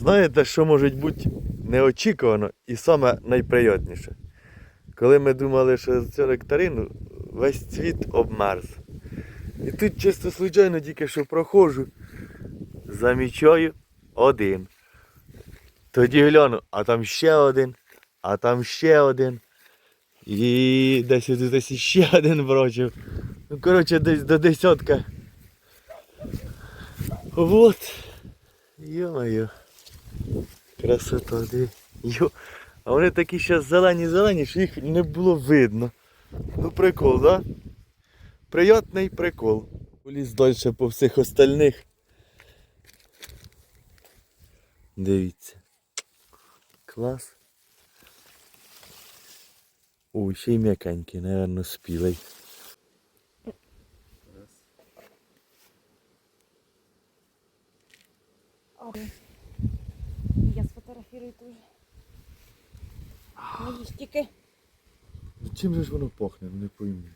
Знаєте, що може бути неочікувано і саме найприємніше? Коли ми думали, що цю нектарину весь цвіт обмерз. І тут чисто случайно тільки що проходжу, замічаю один. Тоді гляну, а там ще один, а там ще один. І десь тут десь ще один брочив. Ну, коротше, десь до десятка. Вот. Йо-моє. Красота, диви. Йо. А вони такі ще зелені-зелені, що їх не було видно. Ну прикол, да? Приятний прикол. Поліз далі по всіх остальних. Дивіться. Клас. Ой, ще й м'якенький, напевно, спілий. Я Ну, Чим же ж воно пахне, не пойму.